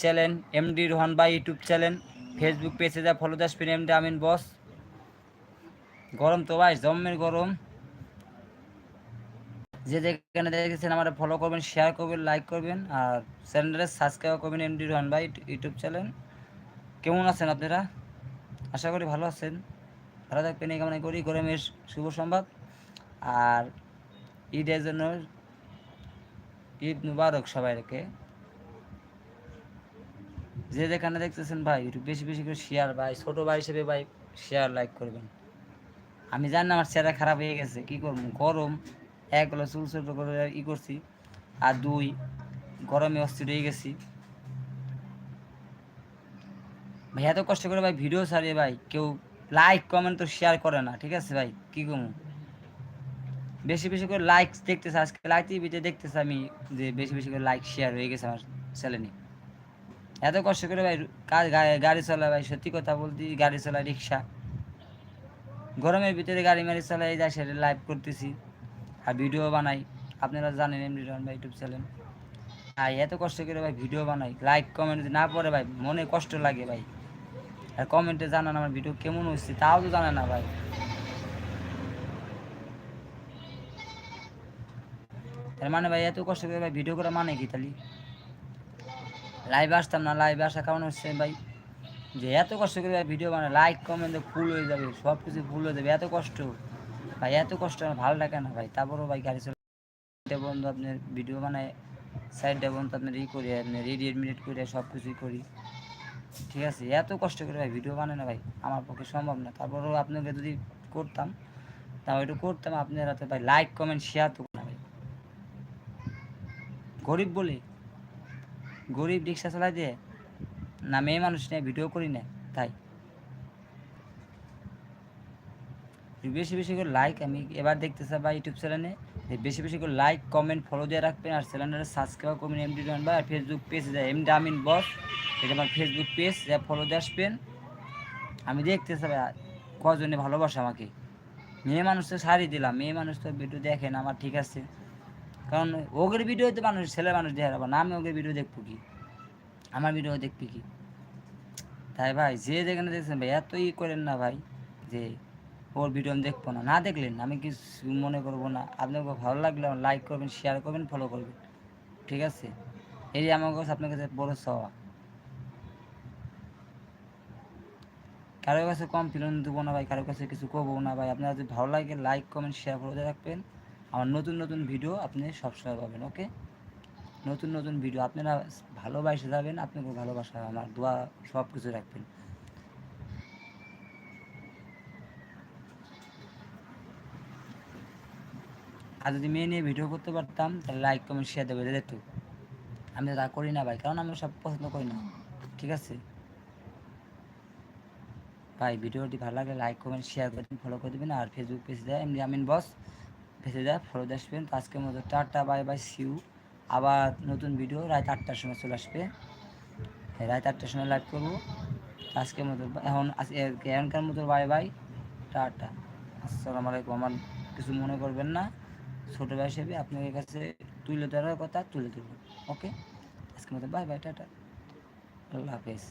Channel, MD Rohan ভাই YouTube channel Facebook পেজে যা ফলো দাস পেন এমডি আমিন বস। গরম তো ভাই, জম্মের গরম। যে যেখানে দেখেছেন আমার ফলো করবেন শেয়ার করবেন লাইক করবেন, আর চ্যানেলে সাবস্ক্রাইব করবেন এমডি রোহান ভাই ইউটিউব চ্যানেল। কেমন আছেন আপনারা? আশা করি ভালো আছেন। ভালো থাকবেন, এই কামনা করি। গরমের শুভ সংবাদ। আর ঈদের জন্য ঈদ মুবারক সবাইকে। যে যেখানে দেখতেছেন ভাই, একটু বেশি বেশি করে শেয়ার ভাই, ছোটো ভাই হিসেবে ভাই শেয়ার লাইক করবেন। আমি জানি আমার চেহারা খারাপ হয়ে গেছে, কি করব? গরম, এক হলো চুল ছোটো করে ই করছি, আর দুই, গরমে অস্থির হয়ে গেছি। ভাই, এত কষ্ট করে ভাই ভিডিও ছাড়িয়ে ভাই কেউ লাইক কমেন্ট তো শেয়ার করে না, ঠিক আছে ভাই? কি করব? বেশি বেশি করে লাইক দেখতেছে, আজকে লাইক টিভিতে দেখতেছে আমি যে বেশি বেশি করে লাইক শেয়ার হয়ে গেছে আমার চ্যানেলে এত কষ্ট করে ভাই কাজ গাড়ি চালায় ভাই, সত্যি কথা বলতে গাড়ি চালায় রিক্সা। গরমের ভিতরে গাড়ি মারি চালাই যাই সেটা লাইভ করতেছি আর ভিডিও বানাই। আপনারা জানেন এমনি রহমান ভাই ইউটিউব চ্যানেল ভাই, এত কষ্ট করে ভাই ভিডিও বানাই। লাইক কমেন্ট না পড়ে ভাই, মনে কষ্ট লাগে ভাই। আর কমেন্টে জানান আমার ভিডিও কেমন হচ্ছে তাও তো জানে না ভাই। তার মানে ভাই, এত কষ্ট করে ভাই ভিডিও করা মানে কি তাহলে? লাইভে আসতাম না লাইভে আসা কারণ হচ্ছে ভাই? যে এত কষ্ট করে ভিডিও বানায় লাইক কমেন্ট ফুল হয়ে যাবে সব কিছু ফুল হয়ে যাবে, এত কষ্ট। ভাই, এত কষ্ট আমার ভালো লাগে না ভাই, তারপরও ভাই গাড়ি চলে বন্ধু আপনার ভিডিও বানায় সাইডটা বন্ধু আপনার ই করি, আপনার এডিট মিডিট করে সব কিছুই করি। ঠিক আছে, এত কষ্ট করে ভাই ভিডিও বানায় না ভাই, আমার পক্ষে সম্ভব না। তারপরেও আপনাকে যদি করতাম, তাও একটু করতাম, আপনার হাতে ভাই লাইক কমেন্ট শেয়ার তো না ভাই। গরিব বলে। গরিব রিক্সা চালাই দিয়ে না মেয়ে মানুষ নিয়ে ভিডিও করি না, তাই। বেশি বেশি করে লাইক আমি এবার দেখতেছি বা ইউটিউব চ্যানেলে বেশি বেশি করে লাইক কমেন্ট ফলো দিয়ে রাখবেন, আর চ্যানেলটা সাবস্ক্রাইব করবেন এমডি রহমান ভাই আর ফেসবুক পেজ যায় এমডি আমিন বস এটা আমার ফেসবুক পেজ যা ফলো দিয়ে আসবেন। আমি দেখতেছি ভাই, কজনে ভালোবাসে আমাকে। মেয়ে মানুষ তো সারি দিলাম, মেয়ে মানুষ তো ভিডিও দেখেন আমার ঠিক আছে। কারণ ওগের ভিডিও তো মানুষ, ছেলে মানুষ দেখে রাখব না। আমি ওগের ভিডিও দেখব কি? আমার ভিডিও দেখবি কি? তাই ভাই, যে যেখানে দেখছেন ভাই এতই করেন না ভাই, যে ওর ভিডিও আমি দেখব না। না দেখলেন, আমি কিছু মনে করব না। আপনাকে ভালো লাগলে আমার লাইক করবেন শেয়ার করবেন ফলো করবেন। ঠিক আছে? এই আমার কাছে, আপনার কাছে বড় চাওয়া। কারোর কাছে কম কমপ্লেন দেবো না ভাই কারোর কাছে কিছু করব না ভাই। আপনার যদি ভালো লাগে লাইক কমেন্ট শেয়ার করে রাখবেন। আমার নতুন নতুন ভিডিও আপনি সবসময় পাবেন ওকে নতুন নতুন ভিডিও আপনারা ভালোবাসে যাবেন, আপনাকে ভালোবাসা, আমার দোয়া সব কিছু রাখবেন। আর যদি মেয়ে নিয়ে ভিডিও করতে পারতাম, তাহলে লাইক কমেন্ট শেয়ার দেবে যেত আমি তো তা করি না ভাই, কারণ আমি সব পছন্দ করি না, ঠিক আছে? ভাই ভিডিওটি ভালো লাগলে লাইক কমেন্ট শেয়ার করে দিন ফলো করে দেবেন, আর ফেসবুক পেজ দেয়, এমনি আমিন বস পেজে ফলো আসবেন। তো আজকের মতো টাটা বাই বাই সিউ আবার নতুন ভিডিও রাত আটটার সময় চলে আসবে। হ্যাঁ, রাত আটটার সময় লাইভ করব। আজকের মতো এখন এখনকার মতো বাই বাই। টাটা। আসসালামু আলাইকুম। আমার কিছু মনে করবেন না। ছোটো ভাই হিসেবে আপনাদের কাছে তুলে ধরার কথা তুলে ধরবেন ওকে? আজকের মতো বাই বাই টাটা। আল্লাহ হাফেজ।